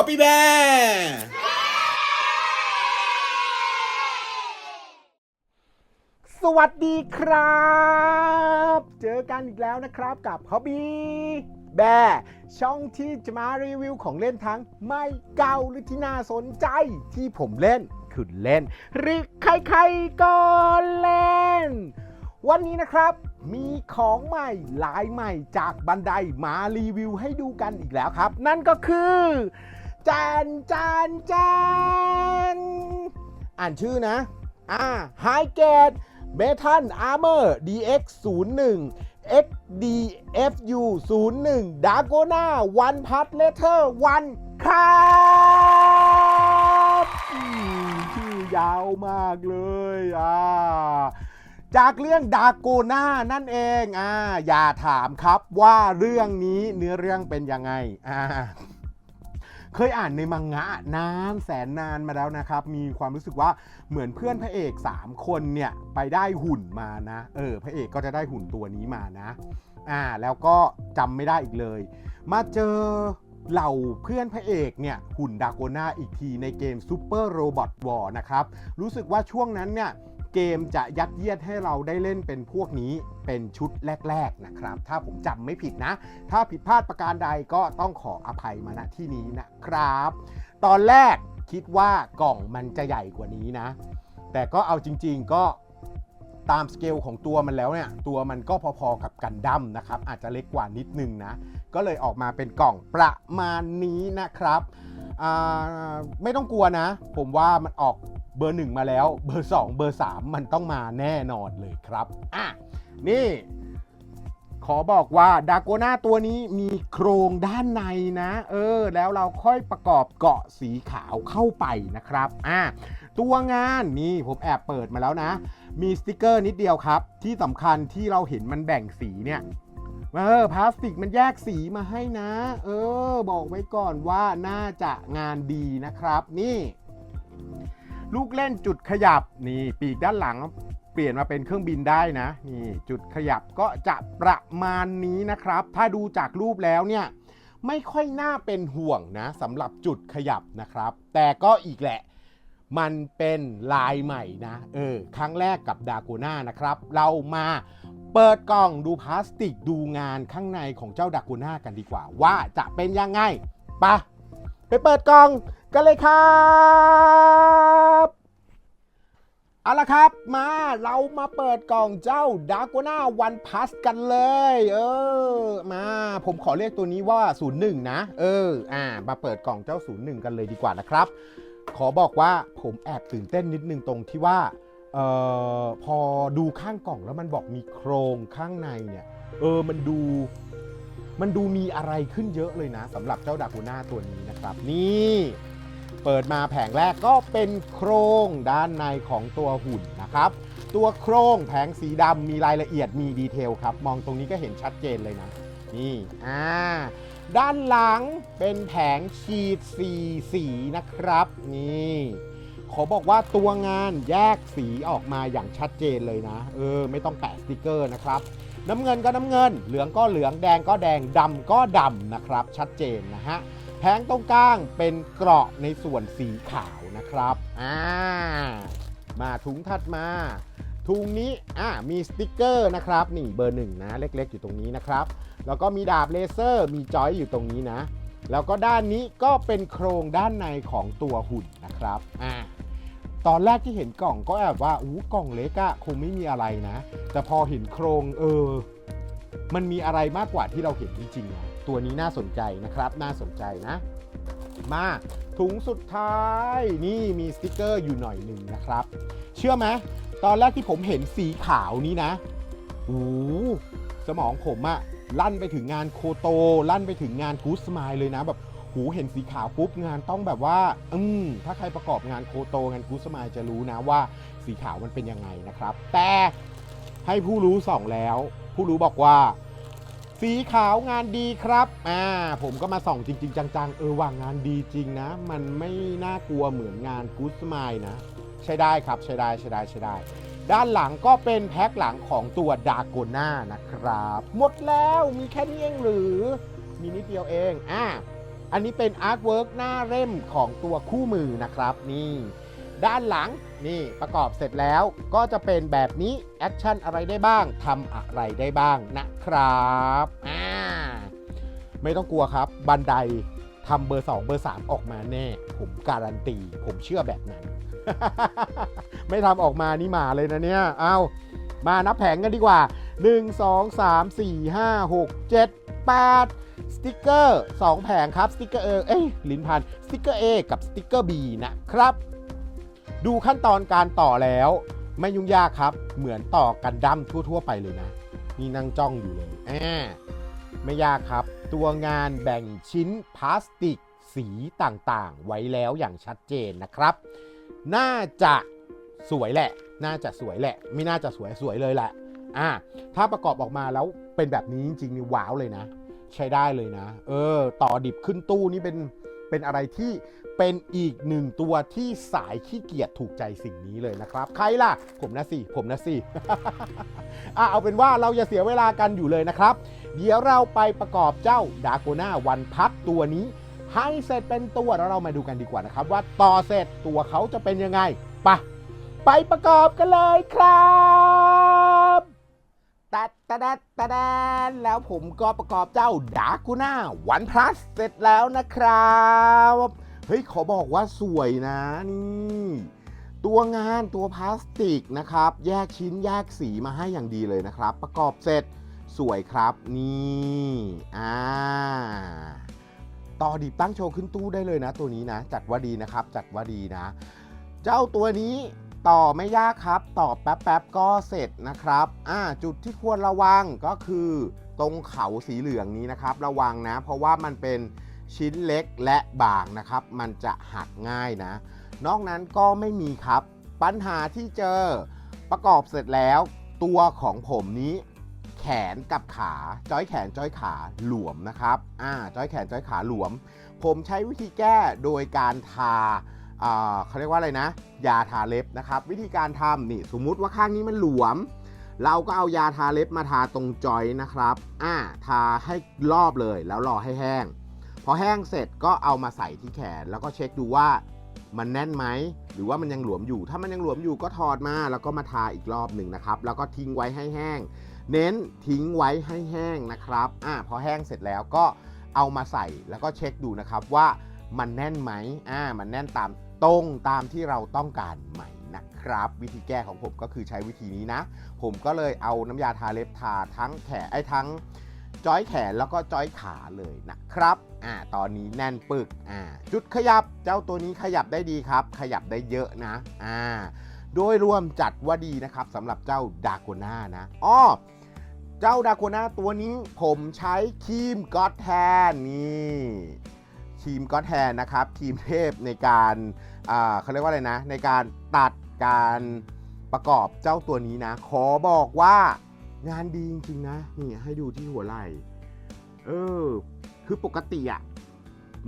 Copy Bear สวัสดีครับ เจอกันอีกแล้วนะครับกับ Hobby แบร์ช่องที่จะมารีวิวของเล่นทั้งไม่เก่าหรือที่น่าสนใจที่ผมเล่นคุณเล่น หรือใครๆก็เล่น วันนี้นะครับมีของใหม่หลายใหม่จากบันไดมารีวิวให้ดูกันอีกแล้วครับ นั่นก็คือ จานจานจานอ่านชื่อนะ อ่า High g a t e Metal Armor DX 01 XDFU 01 Dagona One Part Letter 1 ครับชื่อยาวมากเลยอ่าจากเรื่องดาโกนานั่นเองอ่าอย่าถามครับว่าเรื่องนี้เนื้อเรื่องเป็นยังไงอ่า เคยอ่านในมังงะนานแสนนานมาแล้วนะครับ มีความรู้สึกว่าเหมือนเพื่อนพระเอก 3 คนเนี่ยไปได้หุ่นมานะ เออ พระเอกก็จะได้หุ่นตัวนี้มานะ อ่า แล้วก็จำไม่ได้อีกเลย มาเจอเหล่าเพื่อนพระเอกเนี่ยหุ่นดาโกนาอีกทีในเกม Super Robot War นะครับ รู้สึกว่าช่วงนั้นเนี่ย เกมจะยัดเยียดให้เราได้เล่นเป็นพวกนี้เป็นชุดแรก ๆนะครับ ถ้าผมจำไม่ผิดนะ ถ้าผิดพลาดประการใดก็ต้องขออภัยมาณที่นี้นะครับ ตอนแรกคิดว่ากล่องมันจะใหญ่กว่านี้นะ แต่ก็เอาจริง ๆก็ตามสเกลของตัวมันแล้วเนี่ย ตัวมันก็พอๆกับกันดั้มนะครับ อาจจะเล็กกว่านิดนึงนะ ก็เลยออกมาเป็นกล่องประมาณนี้นะครับ ไม่ต้องกลัวนะ ผมว่ามันออก เบอร์1มาแล้ว เบอร์2เบอร์3มันต้องมาแน่นอนเลยครับ อะ นี่ ขอบอกว่าดาโกนาตัวนี้มีโครงด้านในนะ เออ แล้วเราค่อยประกอบเกาะสีขาวเข้าไปนะครับ อะ ตัวงานนี่ผมแอบเปิดมาแล้วนะ มีสติกเกอร์นิดเดียวครับ ที่สำคัญที่เราเห็นมันแบ่งสีเนี่ยเออพลาสติกมันแยกสีมาให้นะ เออ บอกไว้ก่อนว่าน่าจะงานดีนะครับ นี่ ลูกเล่นจุดขยับนี่ปีกด้านหลังเปลี่ยนมาเป็นเครื่องบินได้นะนี่จุดขยับก็จะประมาณนี้นะครับ ถ้าดูจากรูปแล้วเนี่ยไม่ค่อยน่าเป็นห่วงนะสำหรับจุดขยับนะครับ แต่ก็อีกแหละ มันเป็นลายใหม่นะเออครั้งแรกกับดาโกนานะครับ เรามาเปิดกล่องดูพลาสติกดูงานข้างในของเจ้าดาโกนากันดีกว่า ว่าจะเป็นยังไงไปะ ไปเปิดกล่องกันเลยครับเอาละครับมาเรามาเปิดกล่องเจ้าดาโกนาวันพัสกันเลย เออ มาผมขอเรียกตัวนี้ว่า 01 นะ เออ อ่า มาเปิดกล่องเจ้า 01 กันเลยดีกว่านะครับ ขอบอกว่าผมแอบตื่นเต้นนิดนึงตรงที่ว่าเออพอดูข้างกล่องแล้วมันบอกมีโครงข้างในเนี่ย เออมันดู มันดูมีอะไรขึ้นเยอะเลยนะสำหรับเจ้าดากูน่าตัวนี้นะครับ นี่ เปิดมาแผงแรกก็เป็นโครงด้านในของตัวหุ่นนะครับ ตัวโครงแผงสีดำมีรายละเอียดมีดีเทลครับ มองตรงนี้ก็เห็นชัดเจนเลยนะ นี่อ่าด้านหลังเป็นแผงขีดสีสีนะครับ นี่ขอบอกว่าตัวงานแยกสีออกมาอย่างชัดเจนเลยนะ เออ ไม่ต้องแปะสติกเกอร์นะครับ น้ำเงินก็น้ำเงิน เหลืองก็เหลืองแดงก็แดงดำก็ดำนะครับ ชัดเจนนะฮะแผงตรงกลางเป็นเกราะในส่วนสีขาวนะครับอ่ามาถุงถัดมาถุงนี้อ่ามีสติกเกอร์นะครับนี่เบอร์หนึ่งนะเล็กๆ อยู่ตรงนี้นะครับ แล้วก็มีดาบเลเซอร์ มีจอยอยู่ตรงนี้นะ แล้วก็ด้านนี้ก็เป็นโครงด้านในของตัวหุ่นนะครับอ่า ตอนแรกที่เห็นกล่องก็แอบว่าอู้กล่องเล็กอะคงไม่มีอะไรนะ แต่พอเห็นโครงเออ มันมีอะไรมากกว่าที่เราเห็นจริงๆนะตัวนี้น่าสนใจนะครับ น่าสนใจนะ มาถุงสุดท้ายนี่มีสติกเกอร์อยู่หน่อยหนึ่งนะครับ เชื่อไหมตอนแรกที่ผมเห็นสีขาวนี้นะโอ้สมองผมอะลั่นไปถึงงานโคโต ลั่นไปถึงงานกูสมายเลยนะแบบ หูเห็นสีขาวปุ๊บงานต้องแบบว่า อืมถ้าใครประกอบงานโคโตงานกูสมายจะรู้นะว่าสีขาวมันเป็นยังไงนะครับ แต่ให้ผู้รู้ส่องแล้ว ผู้รู้บอกว่า สีขาวงานดีครับอ่าผมก็มาส่องจริง ๆ จังๆ เออว่างานดีจริงนะ มันไม่น่ากลัวเหมือนงานกูสมายนะ ใช้ได้ครับใช้ได้ใช้ได้ใช้ได้ด้านหลังก็เป็นแพ็คหลังของตัวดาโกน่านะครับ หมดแล้วมีแค่นี้เองหรือ มีนิดเดียวเอง อ่า อันนี้เป็นอาร์ตเวิร์กหน้าเล่มของตัวคู่มือนะครับนี่ด้านหลังนี่ประกอบเสร็จแล้วก็จะเป็นแบบนี้แอคชั่นอะไรได้บ้างทำอะไรได้บ้างนะครับอ่าไม่ต้องกลัวครับ บันไดทำเบอร์ 2 เบอร์ 3 ออกมาแน่ ผมการันตี ผมเชื่อแบบนั้น ไม่ทำออกมานี่มาเลยนะเนี่ย เอามานับแผงกันดีกว่า 1 2 3 4 5 6 7 8 สติกเกอร์2แผงครับสติกเกอร์เอเอ้ยลิ้นพันสติกเกอร์ A กับสติกเกอร์ B นะครับ ดูขั้นตอนการต่อแล้ว ไม่ยุ่งยากครับ เหมือนต่อกันดั้มทั่ว ๆ ไปเลยนะ นี่นั่งจ้องอยู่เลยแอาไม่ยากครับ ตัวงานแบ่งชิ้นพลาสติกสีต่างๆ ไว้แล้วอย่างชัดเจนนะครับ น่าจะสวยแหละ น่าจะสวยแหละ ไม่น่าจะสวยสวยเลยแหละ อ่า ถ้าประกอบออกมาแล้วเป็นแบบนี้จริงๆนี่ว้าวเลยนะ ใช้ได้เลยนะ เออ ต่อดิบขึ้นตู้นี่เป็นเป็นอะไรที่เป็นอีกหนึ่งตัวที่สายขี้เกียจถูกใจสิ่งนี้เลยนะครับ ใครล่ะ ผมนะสิผมนะสิอะเอาเป็นว่าเราอย่าเสียเวลากันอยู่เลยนะครับ เดี๋ยวเราไปประกอบเจ้าดาโกนาวันพัดตัวนี้ ให้เสร็จเป็นตัวแล้วเรามาดูกันดีกว่านะครับ ว่าต่อเสร็จตัวเขาจะเป็นยังไง ไปะไปประกอบกันเลยครับ ตัดตะดัดตะดแล้วผมก็ประกอบเจ้าดากูน่าวันพลัสเสร็จแล้วนะครับเฮ้ยขอบอกว่าสวยนะนี่ตัวงานตัวพลาสติกนะครับ แยกชิ้นแยกสีมาให้อย่างดีเลยนะครับ ประกอบเสร็จสวยครับนี่อ่าต่อดิบตั้งโชว์ขึ้นตู้ได้เลยนะ ตัวนี้นะ จัดว่าดีนะครับ จัดว่าดีนะ เจ้าตัวนี้ ต่อไม่ยากครับ ต่อแป๊บๆก็เสร็จนะครับ อ่า จุดที่ควรระวังก็คือตรงเขาสีเหลืองนี้นะครับ ระวังนะ เพราะว่ามันเป็นชิ้นเล็กและบางนะครับ มันจะหักง่ายนะ นอกนั้นก็ไม่มีครับ ปัญหาที่เจอประกอบเสร็จแล้ว ตัวของผมนี้ แขนกับขาจ้อยแขนจ้อยขาหลวมนะครับ อ่า จ้อยแขนจ้อยขาหลวม ผมใช้วิธีแก้โดยการทาอ่า เขาเรียกว่าอะไรนะ ยาทาเล็บนะครับ วิธีการทำนี่สมมุติว่าข้างนี้มันหลวม เราก็เอายาทาเล็บมาทาตรงจอยนะครับ อ่าทาให้รอบเลยแล้วรอให้แห้ง พอแห้งเสร็จก็เอามาใส่ที่แขน แล้วก็เช็คดูว่ามันแน่นไหมหรือว่ามันยังหลวมอยู่ ถ้ามันยังหลวมอยู่ก็ถอดมาแล้วก็มาทาอีกรอบหนึ่งนะครับ แล้วก็ทิ้งไว้ให้แห้ง เน้นทิ้งไว้ให้แห้งนะครับอ่าพอแห้งเสร็จแล้วก็เอามาใส่แล้วก็เช็คดูนะครับว่ามันแน่นไหมอ่า มันแน่นตาม ตรงตามที่เราต้องการไหมนะครับ วิธีแก้ของผมก็คือใช้วิธีนี้นะ ผมก็เลยเอาน้ำยาทาเล็บทาทั้งแขนไอ้ทั้งจอยแขนแล้วก็จอยขาเลยนะครับ อ่า ตอนนี้แน่นปึก อ่า จุดขยับ เจ้าตัวนี้ขยับได้ดีครับ ขยับได้เยอะนะ อ่า โดยรวมจัดว่าดีนะครับสำหรับเจ้าดาโกน่านะ อ้อ เจ้าดาโกน่าตัวนี้ผมใช้ครีมก็อตแทนนี่ ครีมก็แทนนะครับครีมเทพในการเขาเรียกว่าอะไรนะ ในการตัดการประกอบเจ้าตัวนี้นะ ขอบอกว่างานดีจริงๆนะ นี่ให้ดูที่หัวไหล่เออ คือปกติอะ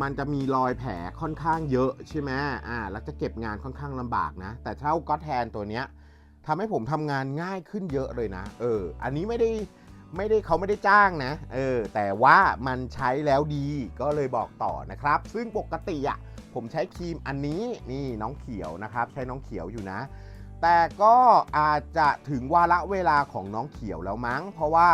มันจะมีรอยแผลค่อนข้างเยอะใช่ไหมอ่า แล้วจะเก็บงานค่อนข้างลำบากนะ แต่เท่าก็แทนตัวเนี้ยทำให้ผมทำงานง่ายขึ้นเยอะเลยนะ เออ อันนี้ไม่ได้ ไม่ได้เขาไม่ได้จ้างนะเออแต่ว่ามันใช้แล้วดีก็เลยบอกต่อนะครับ ซึ่งปกติอะผมใช้ครีมอันนี้นี่น้องเขียวนะครับ ใช้น้องเขียวอยู่นะ แต่ก็อาจจะถึงวาระเวลาของน้องเขียวแล้วมั้ง เพราะว่า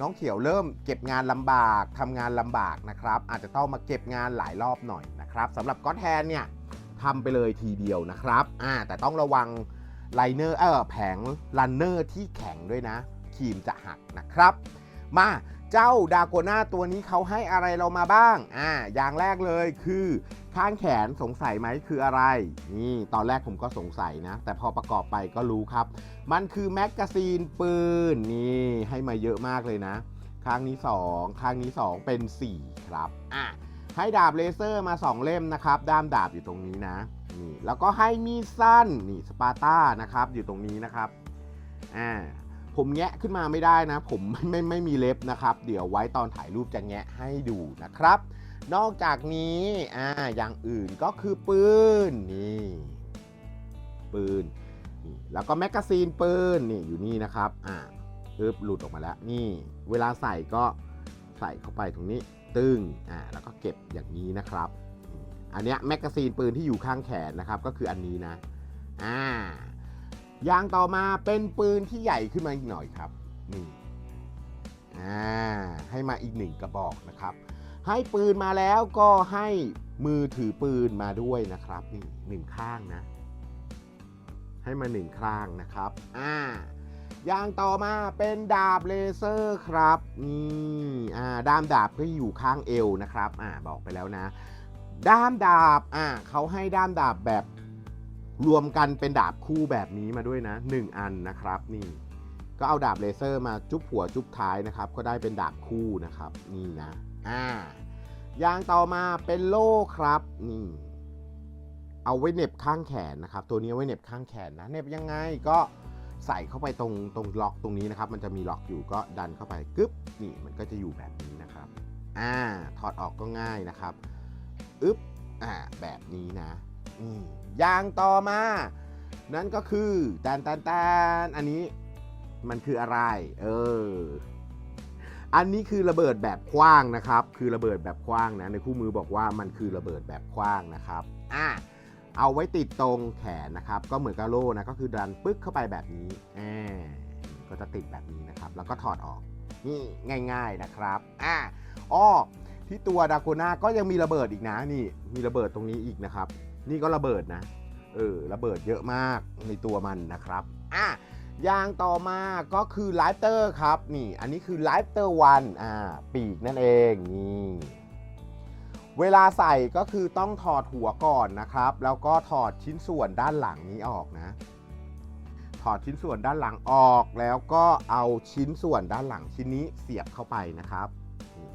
น้องเขียวเริ่มเก็บงานลำบากทำงานลำบากนะครับ อาจจะต้องมาเก็บงานหลายรอบหน่อยนะครับสำหรับก็อตแทนเนี่ยทำไปเลยทีเดียวนะครับอ่าแต่ต้องระวังไลเนอร์เออแผงลันเนอร์ที่แข็งด้วยนะ ครีมจะหักนะครับ มาเจ้าดาโกน่าตัวนี้เขาให้อะไรเรามาบ้าง อ่า อย่างแรกเลยคือข้างแขนสงสัยไหมคืออะไร นี่ตอนแรกผมก็สงสัยนะ แต่พอประกอบไปก็รู้ครับ มันคือแมกกาซีนปืน นี่ให้มาเยอะมากเลยนะ ข้างนี้ 2 ข้างนี้ 2 เป็น 4 ครับ อะ ให้ดาบเลเซอร์มา 2 เล่มนะครับ ด้ามดาบอยู่ตรงนี้นะ นี่ แล้วก็ให้มีดสั้น นี่สปาร์ต้านะครับ อยู่ตรงนี้นะครับ อ่า ผมแงะขึ้นมาไม่ได้นะ ผมไม่ไม่ไม่มีเล็บนะครับ เดี๋ยวไว้ตอนถ่ายรูปจะแงะให้ดูนะครับ นอกจากนี้อ่าอย่างอื่นก็คือปืนนี่ปืนนี่แล้วก็แมกกาซีนปืนนี่อยู่นี่นะครับอ่าปึ๊บหลุดออกมาแล้วนี่ เวลาใส่ก็ใส่เข้าไปตรงนี้ตึงอ่าแล้วก็เก็บอย่างนี้นะครับ อันเนี้ยแมกกาซีนปืนที่อยู่ข้างแขนนะครับ ก็คืออันนี้นะอ่า ย่างต่อมาเป็นปืนที่ใหญ่ขึ้นมาอีกหน่อยครับนี่อ่าให้มาอีกหนึ่งกระบอกนะครับ ให้ปืนมาแล้วก็ให้มือถือปืนมาด้วยนะครับนี่หนึ่งข้างนะ ให้มาหนึ่งข้างนะครับอ่าอย่างต่อมาเป็นดาบเลเซอร์ครับนี่อ่าด้ามดาบก็อยู่ข้างเอวนะครับอ่าบอกไปแล้วนะ ด้ามดาบอ่าเขาให้ด้ามดาบแบบ รวมกันเป็นดาบคู่แบบนี้มาด้วยนะ 1 อันนะครับนี่ก็เอาดาบเลเซอร์มาจุ๊บหัวจุ๊บท้ายนะครับ ก็ได้เป็นดาบคู่นะครับ นี่นะอ่าอย่างต่อมาเป็นโล่ครับนี่เอาไว้เหน็บข้างแขนนะครับ ตัวนี้ไว้เหน็บข้างแขนนะเหน็บยังไงก็ใส่เข้าไปตรงตรงล็อกตรงนี้นะครับ มันจะมีล็อกอยู่ก็ดันเข้าไปกึ๊บนี่มันก็จะอยู่แบบนี้นะครับอ่าถอดออกก็ง่ายนะครับอึ๊บอ่าแบบนี้นะ อย่างต่อมา นั่นก็คือแตนแตนแตนอันนี้มันคืออะไร เออ อันนี้คือระเบิดแบบคว้างนะครับ คือระเบิดแบบคว้างนะ ในคู่มือบอกว่ามันคือระเบิดแบบคว้างนะครับ อะ เอาไว้ติดตรงแขนนะครับ ก็เหมือนกาโล่นะ ก็คือดันปึ๊กเข้าไปแบบนี้แอบก็จะติดแบบนี้นะครับ แล้วก็ถอดออก นี่ง่าย ๆนะครับ อะอ้อที่ตัวดาโกนาก็ยังมีระเบิดอีกนะ นี่ มีระเบิดตรงนี้อีกนะครับ นี่ก็ระเบิดนะ เออ ระเบิดเยอะมากในตัวมันนะครับ อะอย่างต่อมาก็คือไลฟ์เตอร์ครับ นี่ อันนี้คือไลฟ์เตอร์วันอ่า ปีกนั่นเอง นี่ เวลาใส่ก็คือต้องถอดหัวก่อนนะครับ แล้วก็ถอดชิ้นส่วนด้านหลังนี้ออกนะ ถอดชิ้นส่วนด้านหลังออก แล้วก็เอาชิ้นส่วนด้านหลังชิ้นนี้เสียบเข้าไปนะครับ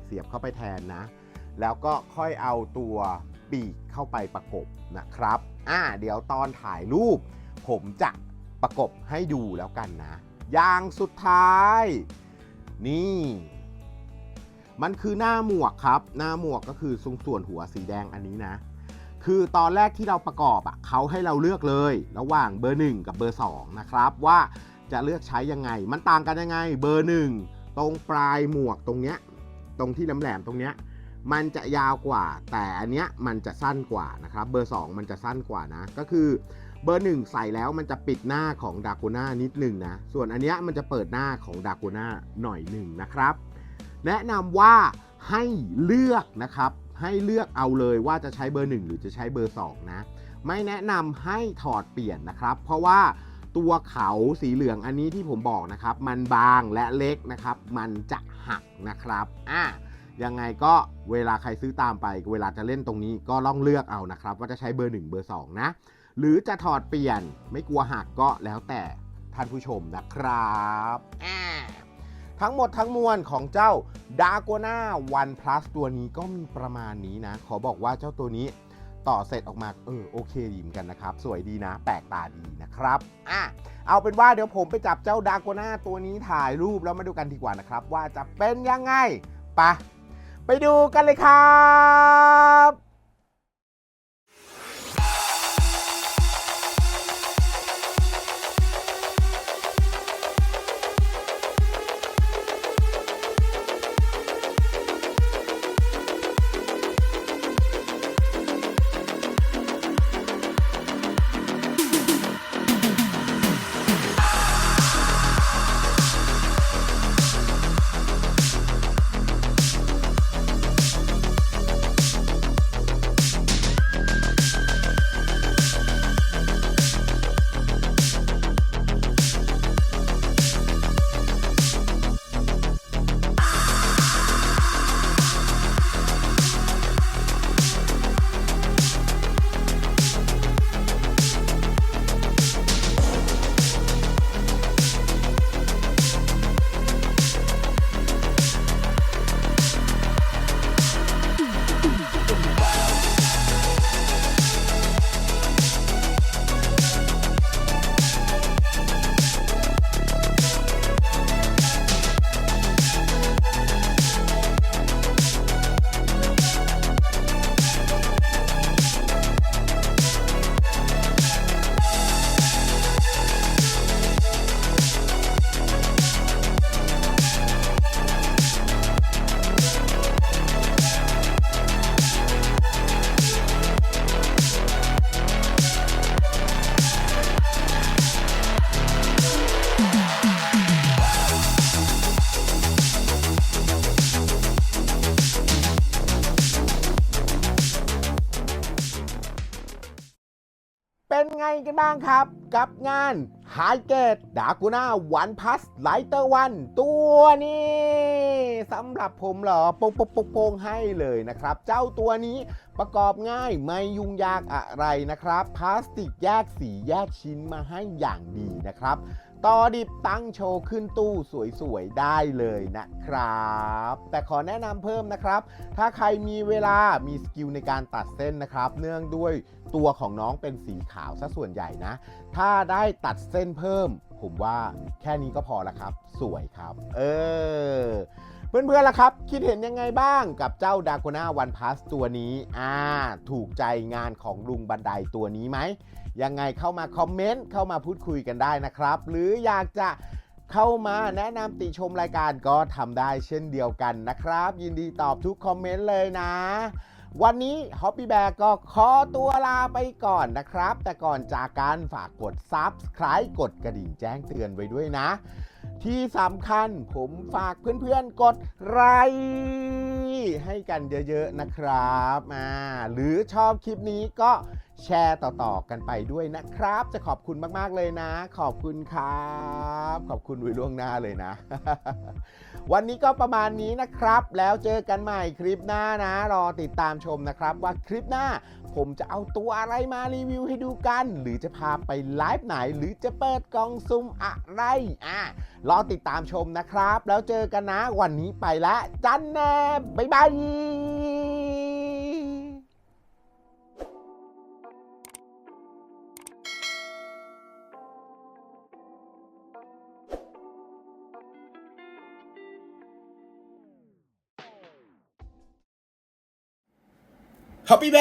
เสียบเข้าไปแทนนะ แล้วก็ค่อยเอาตัว ปีกเข้าไปประกบนะครับ อ่า เดี๋ยวตอนถ่ายรูป ผมจะประกบให้ดูแล้วกันนะ อย่างสุดท้าย นี่ มันคือหน้าหมวกครับ หน้าหมวกก็คือทรงส่วนหัวสีแดงอันนี้นะ คือตอนแรกที่เราประกอบอะเขาให้เราเลือกเลย ระหว่างเบอร์ 1 กับเบอร์ 2 นะครับ ว่าจะเลือกใช้ยังไง มันต่างกันยังไง เบอร์ 1 ตรงปลายหมวกตรงเนี้ย ตรงที่แหลมๆตรงเนี้ย มันจะยาวกว่า แต่อันเนี้ยมันจะสั้นกว่านะครับ เบอร์ 2 มันจะสั้นกว่านะ ก็คือเบอร์ 1 ใส่แล้วมันจะปิดหน้าของดาโกน่านิดหนึ่งนะ ส่วนอันเนี้ยมันจะเปิดหน้าของดาโกน่าหน่อยหนึ่งนะครับ แนะนำว่าให้เลือกนะครับ ให้เลือกเอาเลยว่าจะใช้เบอร์ 1 หรือจะใช้เบอร์ 2 นะ ไม่แนะนำให้ถอดเปลี่ยนนะครับ เพราะว่าตัวเขาสีเหลืองอันนี้ที่ผมบอกนะครับ มันบางและเล็กนะครับ มันจะหักนะครับ อะ ยังไงก็เวลาใครซื้อตามไป เวลาจะเล่นตรงนี้ก็ลองเลือกเอานะครับ ว่าจะใช้เบอร์ 1 เบอร์ 2 นะ หรือจะถอดเปลี่ยนไม่กลัวหักก็แล้วแต่ท่านผู้ชมนะครับทั้งหมดทั้งมวลของเจ้า d a g o n a One Plus ตัวนี้ก็มีประมาณนี้นะ ขอบอกว่าเจ้าตัวนี้ต่อเสร็จออกมาเออโอเคดีเหมือนกันนะครับ สวยดีนะ แปลกตาดีนะครับอะเอาเป็นว่าเดี๋ยวผมไปจับเจ้า d a g o n a ตัวนี้ถ่ายรูปแล้วมาดูกันดีกว่านะครับ ว่าจะเป็นยังไงไปะ ไปดูกันเลยครับ เป็นไงกันบ้างครับ กับงานไฮเกตดากูน่าวันพัสไลเตอร์วันตัวนี้สำหรับผมเหรอโปงโปงโปงปงให้เลยนะครับ เจ้าตัวนี้ประกอบง่ายไม่ยุ่งยากอะไรนะครับ พลาสติกแยกสีแยกชิ้นมาให้อย่างดีนะครับ ต่อดิบตั้งโชว์ขึ้นตู้สวยๆ ได้เลยนะครับ แต่ขอแนะนำเพิ่มนะครับ ถ้าใครมีเวลามีสกิลในการตัดเส้นนะครับ เนื่องด้วยตัวของน้องเป็นสีขาวซะส่วนใหญ่นะ ถ้าได้ตัดเส้นเพิ่ม ผมว่าแค่นี้ก็พอละครับ สวยครับ เออเพื่อนๆ ล่ะครับ คิดเห็นยังไงบ้างกับเจ้าดา g ก n นาวันพัสตัวนี้ อ่า ถูกใจงานของลุงบันไดตัวนี้ไหม ยังไงเข้ามาคอมเมนต์เข้ามาพูดคุยกันได้นะครับ หรืออยากจะเข้ามาแนะนำติชมรายการก็ทำได้เช่นเดียวกันนะครับ ยินดีตอบทุกคอมเมนต์เลยนะ วันนี้ฮอปปี้แบกก็ขอตัวลาไปก่อนนะครับ แต่ก่อนจากการฝากกด Subscribe กดกระดิ่งแจ้งเตือนไว้ด้วยนะ ที่สำคัญผมฝากเพื่อนๆกดไลค์ให้กันเยอะๆนะครับอ่าหรือชอบคลิปนี้ก็แชร์ต่อๆกันไปด้วยนะครับ จะขอบคุณมากๆเลยนะ ขอบคุณครับ ขอบคุณไว้ล่วงหน้าเลยนะ วันนี้ก็ประมาณนี้นะครับ แล้วเจอกันใหม่คลิปหน้านะ รอติดตามชมนะครับว่าคลิปหน้า ผมจะเอาตัวอะไรมารีวิวให้ดูกัน หรือจะพาไปไลฟ์ไหน หรือจะเปิดกล่องซุ่มอะไรอะรอติดตามชมนะครับ แล้วเจอกันนะวันนี้ไปละจันแน่บ๊ายบาย 好 baby